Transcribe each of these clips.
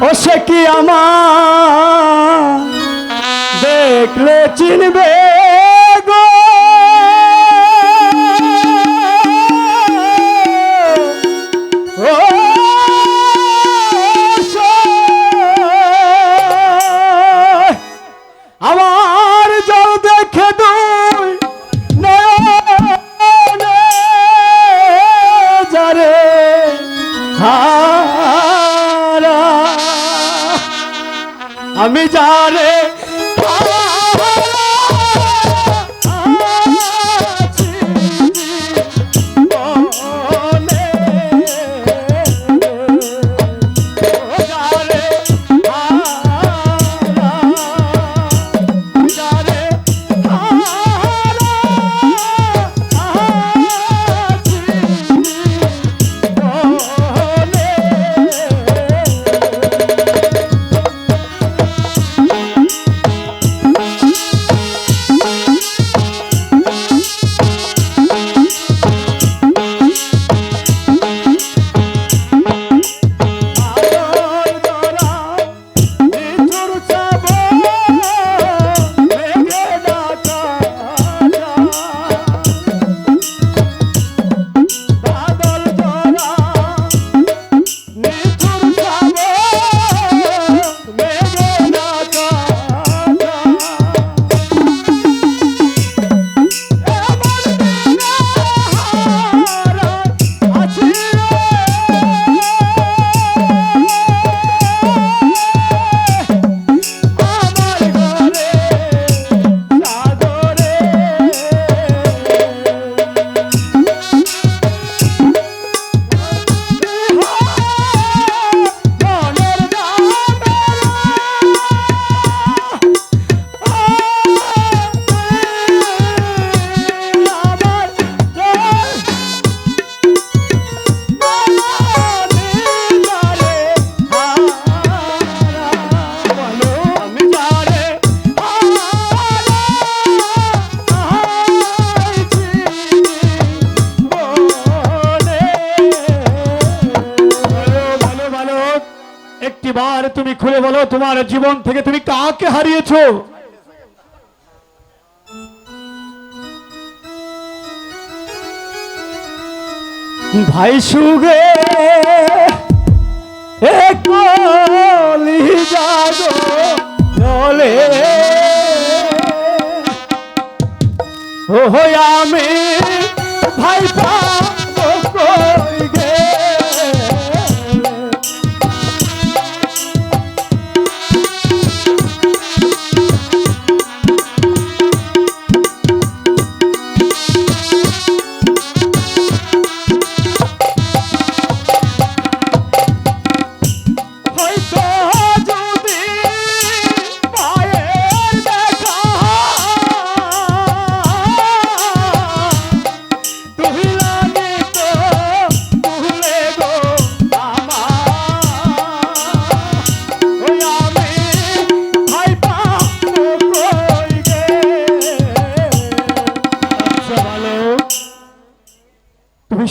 ও সে কি আমার? দেখলে চিনবে আমি যারে তুমি খুলে বলো, তোমার জীবন থেকে তুমি কাকে হারিয়েছো? ভাই সুগে বলে ও আমি ভাই পাবো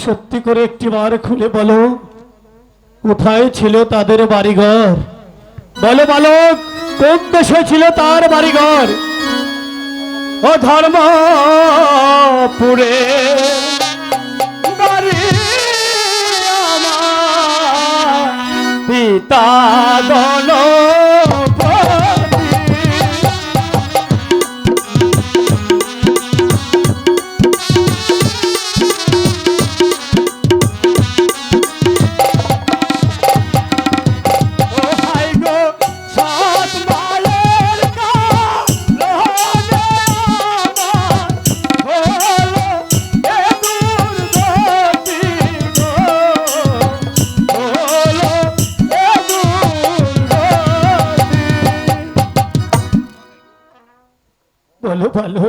সত্যি করে একটিবার খুলে বলো, কোথায় ছিল তাদের বাড়িঘর? বলো বালক, কোন দেশে ছিল তার বাড়িঘর? ও ধর্মপুরে। পিতা বলো।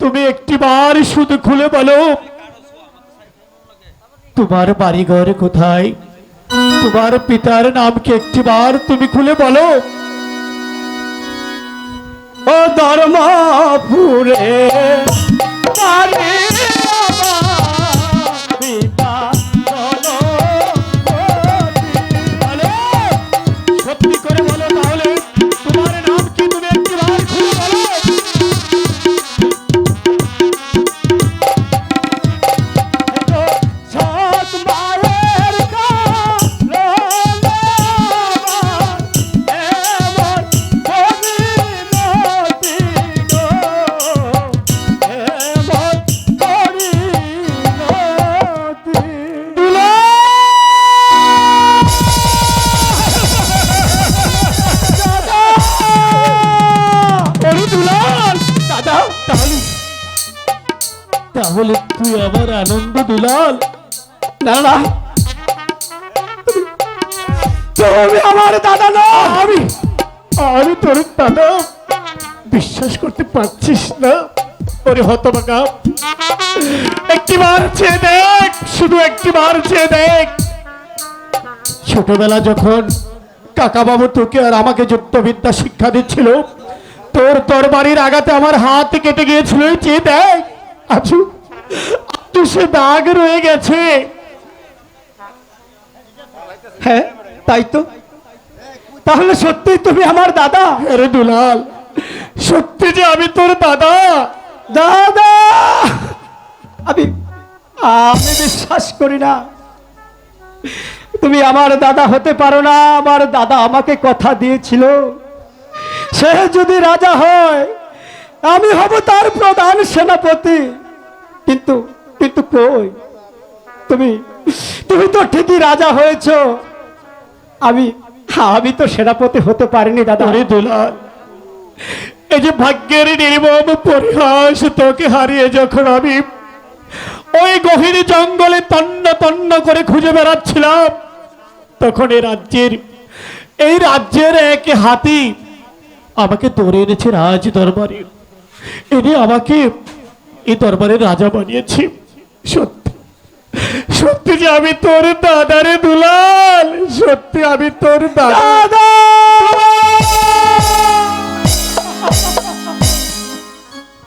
তুমি তুমি একটিবার শুধু খুলে বলো, তোমার বাড়িঘর কোথায়? তোমার পিতার নামকে একটিবার তুমি খুলে বলো। ও ধর্মপুরে তাহলে তুই আমার আনন্দ দুলাল না না তুমি আমার দাদা না আমি আমি তোর দাদা বিশ্বাস করতে পারছিস না ওরে হতবাকা একটি বার চেয়ে দেখ শুধু একটি বার চেয়ে দেখ ছোটবেলা যখন কাকা বাবু তোকে আর আমাকে যুদ্ধবিদ্যা শিক্ষা দিচ্ছিল তোর তোর বাড়ির আগাতে আমার হাত কেটে গিয়েছিল চেয়ে দেখ আছু সে দাগ রয়ে গেছে। হ্যাঁ তাই তো। তাহলে সত্যি তুমি আমার দাদা? আরে দুলাল, সত্যি যে আমি তোর দাদা? দাদা! আমি আমি বিশ্বাস করি না। তুমি আমার দাদা হতে পারো না, আমার দাদা আমাকে কথা দিয়েছিল। সে যদি রাজা হয়, আমি হব তার প্রধান সেনাপতি। কিন্তু কিন্তু কই? তুমি তুমি তো ঠিকই রাজা হয়েছ। আমি আমি তো সেনাপতি হতে পারিনি, দাদা। আরে দুলাল, এই যে ভাগ্যের নির্মম পরিহাস তোকে হারিয়ে যখন আমি ওই গভীর জঙ্গলে তন্ন তন্ন করে খুঁজে বেড়াচ্ছিলাম, তখন এই রাজ্যের এই রাজ্যের এক হাতি আমাকে ধরে এনেছে রাজ দরবারে এনে আমাকে এই দরবারের রাজা বানিয়েছি। সত্যি। সত্যি যে আমি তোর দাদারে দুলাল, সত্যি আমি তোর দাদা দাদা!